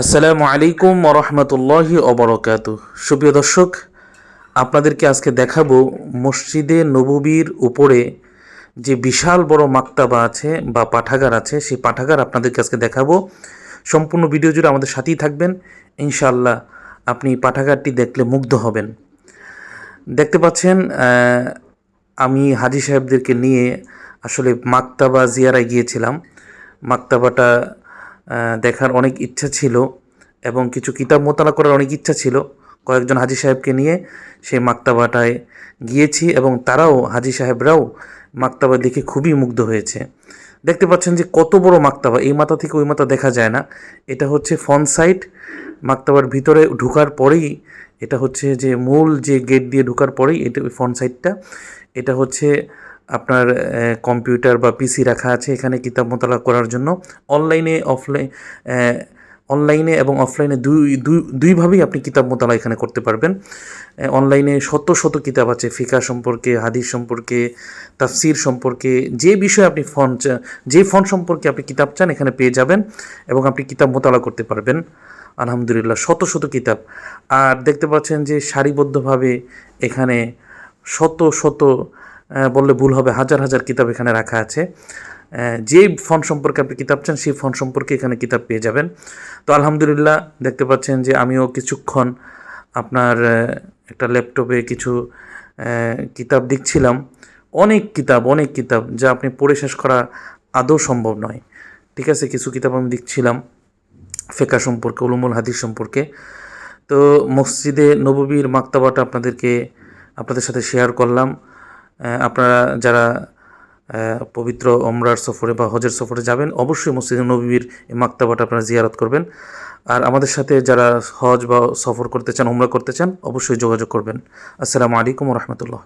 আসসালামু আলাইকুম ওরহমতুল্লাহি অবরকাত সুপ্রিয় দর্শক, আপনাদেরকে আজকে দেখাবো মসজিদে নববীর উপরে যে বিশাল বড় মাক্তাবা আছে বা পাঠাগার আছে, সেই পাঠাগার আপনাদেরকে আজকে দেখাবো। সম্পূর্ণ ভিডিও জুড়ে আমাদের সাথেই থাকবেন। ইনশাল্লাহ আপনি পাঠাগারটি দেখলে মুগ্ধ হবেন। দেখতে পাচ্ছেন আমি হাজি সাহেবদেরকে নিয়ে আসলে মাক্তাবা জিয়ারায় গিয়েছিলাম। মাক্তাবাটা দেখার অনেক ইচ্ছা ছিল এবং কিছু কিতাব মোতালা করার অনেক ইচ্ছা ছিল। কয়েকজন হাজি সাহেবকে নিয়ে সেই মাক্তাবাটায় গিয়েছি এবং তারাও, হাজি সাহেবরাও মাক্তাবা দেখে খুবই মুগ্ধ হয়েছে। দেখতে পাচ্ছেন যে কত বড় মাক্তাবা, এই মাথা থেকে ওই মাথা দেখা যায় না। এটা হচ্ছে ফন সাইট মাক্তাবার ভিতরে ঢুকার পরেই এটা হচ্ছে যে মূল যে গেট দিয়ে ঢোকার পরেই এটা ওই ফ্রন্ট সাইডটা। এটা হচ্ছে আপনার কম্পিউটার বা পিসি রাখা আছে এখানে কিতাব মোতালা করার জন্য। অনলাইনে অফলাইন অনলাইনে এবং অফলাইনে দুই দুই, দুইভাবেই আপনি কিতাব মোতালা এখানে করতে পারবেন। অনলাইনে শত শত কিতাব আছে, ফিকা সম্পর্কে, হাদিস সম্পর্কে, তাফসির সম্পর্কে, যে বিষয়ে আপনি ফোন যে ফোন সম্পর্কে আপনি কিতাব চান এখানে পেয়ে যাবেন এবং আপনি কিতাব মোতালা করতে পারবেন। আলহামদুলিল্লাহ, শত শত কিতাব। আর দেখতে পাচ্ছেন যে সারিবদ্ধভাবে এখানে শত শত বললে ভুল হবে। হাজার হাজার কিতাব এখানে রাখা আছে। যে ফোন সম্পর্কে আপনি কিতাব চান, সেই ফোন সম্পর্কে এখানে কিতাব পেয়ে যাবেন। তো আলহামদুলিল্লাহ, দেখতে পাচ্ছেন যে আমিও কিছুক্ষণ আপনার একটা ল্যাপটপে কিছু কিতাব দেখছিলাম। অনেক কিতাব অনেক কিতাব যা আপনি পড়ে শেষ করা আদৌ সম্ভব নয়। ঠিক আছে, কিছু কিতাব আমি দেখছিলাম ফেকা সম্পর্কে, উলুমুল হাদিস সম্পর্কে। তো মসজিদে নববীর মাক্তাবাটা আপনাদেরকে, আপনাদের সাথে শেয়ার করলাম। আপনারা যারা পবিত্র অমরার সফরে বা হজের সফরে যাবেন, অবশ্যই মসজিদ নবীর মাক্তাবাটা আপনারা জিয়ারত করবেন। আর আমাদের সাথে যারা হজ বা সফর করতে চান, উমরা করতে চান, অবশ্যই যোগাযোগ করবেন। আসসালামু আলাইকুম রহমতুল্লাহ।